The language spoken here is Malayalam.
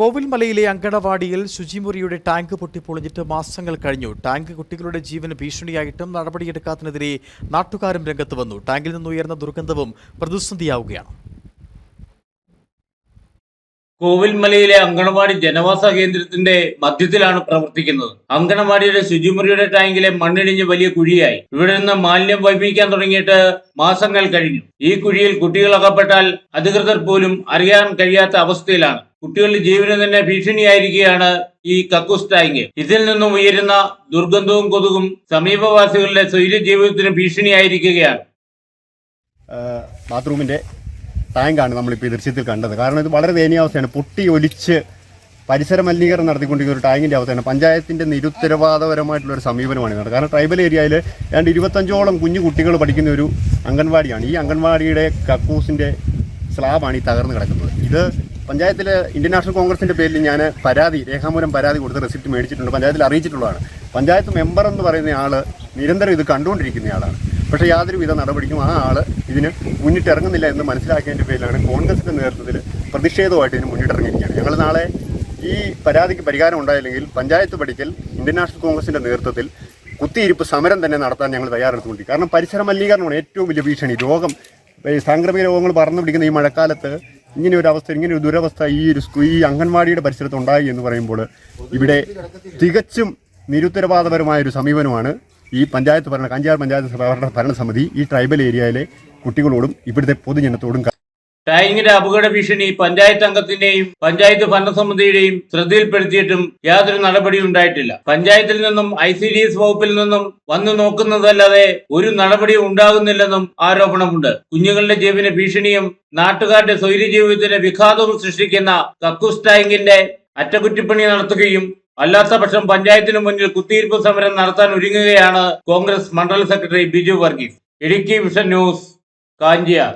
കോവിൽമലയിലെ അങ്കണവാടിയിൽ ശുചിമുറിയുടെ ടാങ്ക് പൊട്ടിപ്പൊളിഞ്ഞിട്ട് മാസങ്ങൾ കഴിഞ്ഞു. ടാങ്ക് കുട്ടികളുടെ ജീവന് ഭീഷണിയായിട്ടും നടപടിയെടുക്കാത്തതിനെതിരെ നാട്ടുകാരും രംഗത്ത് വന്നു. ടാങ്കിൽ നിന്നുയർന്ന ദുർഗന്ധവും പ്രതിസന്ധിയാവുകയാണ്. കോവിൽമലയിലെ അങ്കണവാടി ജനവാസ കേന്ദ്രത്തിന്റെ മധ്യത്തിലാണ് പ്രവർത്തിക്കുന്നത്. അങ്കണവാടിയുടെ ശുചിമുറിയുടെ ടാങ്കിലെ മണ്ണിടിഞ്ഞ് വലിയ കുഴിയായി. ഇവിടെ നിന്ന് മാലിന്യം വൈപ്പിക്കാൻ തുടങ്ങിയിട്ട് മാസങ്ങൾ കഴിഞ്ഞു. ഈ കുഴിയിൽ കുട്ടികൾ അകപ്പെട്ടാൽ അധികൃതർ പോലും അറിയാൻ കഴിയാത്ത അവസ്ഥയിലാണ് കുട്ടികളുടെ ജീവന് തന്നെ ഭീഷണിയായിരിക്കുകയാണ് ഈ കക്കൂസ് ടാങ്ക് ഇതിൽ നിന്നും ഉയരുന്ന ദുർഗന്ധവും കൊതുകും സമീപവാസികളുടെ സ്വൈര്യ ജീവിതത്തിന് ഭീഷണിയായിരിക്കുകയാണ് ബാത്റൂമിന്റെ ടാങ്കാണ് നമ്മളിപ്പോൾ ഈ ദൃശ്യത്തിൽ കണ്ടത്. കാരണം ഇത് വളരെ ദയനീയാവസ്ഥയാണ് പൊട്ടി ഒലിച്ച് പരിസര മലിനീകരണം നടത്തിക്കൊണ്ടിരിക്കുന്ന ഒരു ടാങ്കിന്റെ അവസ്ഥയാണ്. പഞ്ചായത്തിന്റെ നിരുത്തരവാദപരമായിട്ടുള്ള ഒരു സമീപനമാണ് ഇത് കാരണം ട്രൈബൽ ഏരിയയിൽ ഏതാണ്ട് ഇരുപത്തഞ്ചോളം കുഞ്ഞു കുട്ടികൾ പഠിക്കുന്ന ഒരു അംഗൻവാടിയാണ്. ഈ അംഗൻവാടിയുടെ കക്കൂസിന്റെ സ്ലാബാണ് ഈ തകർന്ന് കിടക്കുന്നത്. ഇത് പഞ്ചായത്തിൽ ഇന്ത്യൻ നാഷണൽ കോൺഗ്രസിന്റെ പേരിൽ ഞാൻ പരാതി രേഖാമൂലം പരാതി കൊടുത്ത് റെസിപ്റ്റ് മേടിച്ചിട്ടുണ്ട് പഞ്ചായത്തിൽ അറിയിച്ചിട്ടുള്ളതാണ്. പഞ്ചായത്ത് മെമ്പർ എന്ന് പറയുന്ന ആൾ നിരന്തരം ഇത് കണ്ടുകൊണ്ടിരിക്കുന്ന ആളാണ്. പക്ഷേ യാതൊരുവിധ നടപടിക്കും ആ ആൾ ഇതിന് മുന്നിട്ടിറങ്ങുന്നില്ല എന്ന് മനസ്സിലാക്കിയതിന്റെ പേരിലാണ് കോൺഗ്രസിന്റെ നേതൃത്വത്തിൽ പ്രതിഷേധമായിട്ട് ഇതിന് മുന്നിട്ടിറങ്ങിയിരിക്കുകയാണ് ഞങ്ങൾ നാളെ ഈ പരാതിക്ക് പരിഹാരം ഉണ്ടായില്ലെങ്കിൽ പഞ്ചായത്ത് പഠിക്കൽ ഇന്ത്യൻ നാഷണൽ കോൺഗ്രസിന്റെ നേതൃത്വത്തിൽ കുത്തിയിരിപ്പ് സമരം തന്നെ നടത്താൻ ഞങ്ങൾ തയ്യാറെടുത്തുകൊണ്ടിരിക്കും കാരണം പരിസര മലിനീകരണമാണ് ഏറ്റവും വലിയ ഭീഷണി. രോഗം സാംക്രമിക രോഗങ്ങൾ പറന്നു പിടിക്കുന്ന ഈ മഴക്കാലത്ത് ഇങ്ങനെ ഒരു അവസ്ഥ ഇങ്ങനെ ഒരു ദുരവസ്ഥ ഈ ഒരു ഈ അംഗൻവാടിയുടെ പരിസരത്ത് ഉണ്ടായി എന്ന് പറയുമ്പോൾ ഇവിടെ തികച്ചും നിരുത്തരവാദപരമായ ഒരു സമീപനമാണ് ഈ പഞ്ചായത്ത് ഭരണ കഞ്ചാർ പഞ്ചായത്ത് ഭരണ ഭരണസമിതി ഈ ട്രൈബൽ ഏരിയയിലെ കുട്ടികളോടും ഇവിടുത്തെ പൊതുജനത്തോടും ടാങ്കിന്റെ അപകട ഭീഷണി പഞ്ചായത്ത് അംഗത്തിന്റെയും പഞ്ചായത്ത് ഭരണസമിതിയുടെയും ശ്രദ്ധയിൽപ്പെടുത്തിയിട്ടും യാതൊരു നടപടിയും ഉണ്ടായിട്ടില്ല. പഞ്ചായത്തിൽ നിന്നും ഐ സി ഡി എസ് വകുപ്പിൽ നിന്നും വന്നു നോക്കുന്നതല്ലാതെ ഒരു നടപടിയും ഉണ്ടാകുന്നില്ലെന്നും ആരോപണമുണ്ട്. കുഞ്ഞുങ്ങളുടെ ജീവന് ഭീഷണിയും നാട്ടുകാരുടെ സ്വൈര്യ ജീവിതത്തിന് വിഘാതവും സൃഷ്ടിക്കുന്ന കക്കൂസ് ടാങ്കിന്റെ അറ്റകുറ്റിപ്പണി നടത്തുകയും അല്ലാത്ത പക്ഷം പഞ്ചായത്തിന് മുന്നിൽ കുത്തിയിരിപ്പ് സമരം നടത്താൻ ഒരുങ്ങുകയാണ് കോൺഗ്രസ് മണ്ഡല secretary Biju Varghese. Idukki vision news Kanchiyar.